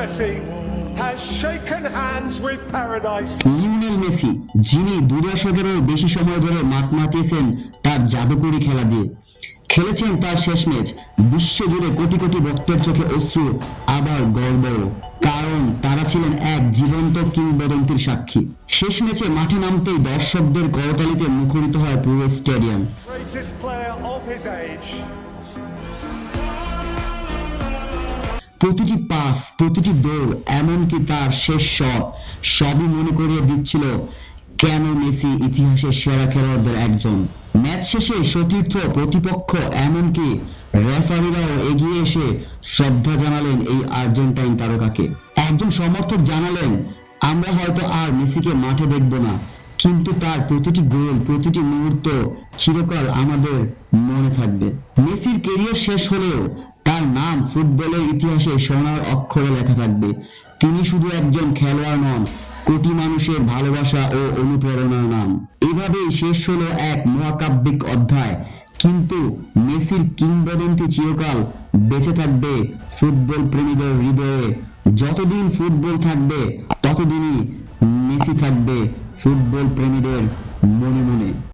Messi has shaken hands with paradise. Lionel Messi যিনি দু দশকেরও বেশি সময় ধরে মাঠ মাতিয়েছেন তার জাদুকরি খেলা দিয়ে। খেলেছেন তার শেষ ম্যাচ বিশ্বজুড়ে কোটি কোটি ভক্তের চোখে অশ্রু আবার গর্বও। কারণ তারা ছিলেন এক জীবন্ত কিংবদন্তির সাক্ষী। শেষ ম্যাচে মাঠে নামতেই দর্শকদের করতালিতে মুখরিত হয় পুরো স্টেডিয়াম। প্রতিটি পাস, প্রতিটি দৌড়, এমনকি তার শেষ শট, সবই মনে করিয়ে দিচ্ছিল কেন মেসি ইতিহাসের সেরা খেলোয়াড়দের একজন। ম্যাচ শেষে সতীর্থ প্রতিপক্ষ এমনকি রেফারিরাও এগিয়ে এসে শ্রদ্ধা জানালেন এই আর্জেন্টাইন তারকাকে। একজন সমর্থক জানালেন, আমরা হয়তো আর মেসিকে মাঠে দেখব না, কিন্তু তার প্রতিটি গোল, প্রতিটি মুহূর্ত চিরকাল আমাদের মনে থাকবে। মেসির কেরিয়ার শেষ হলেও তার নাম ফুটবলের ইতিহাসে সোনার অক্ষরে লেখা থাকবে। তিনি শুধু একজন খেলোয়াড় নন, কোটি মানুষের ভালোবাসা ও অনুপ্রেরণার নাম। এভাবেই শেষ হলো এক মহাকাব্যিক অধ্যায়। কিন্তু মেসির কিংবদন্তি চিরকাল বেঁচে থাকবে ফুটবল প্রেমীদের হৃদয়ে। যতদিন ফুটবল থাকবে, ততদিনই মেসি থাকবে ফুটবল প্রেমীদের মনে মনে।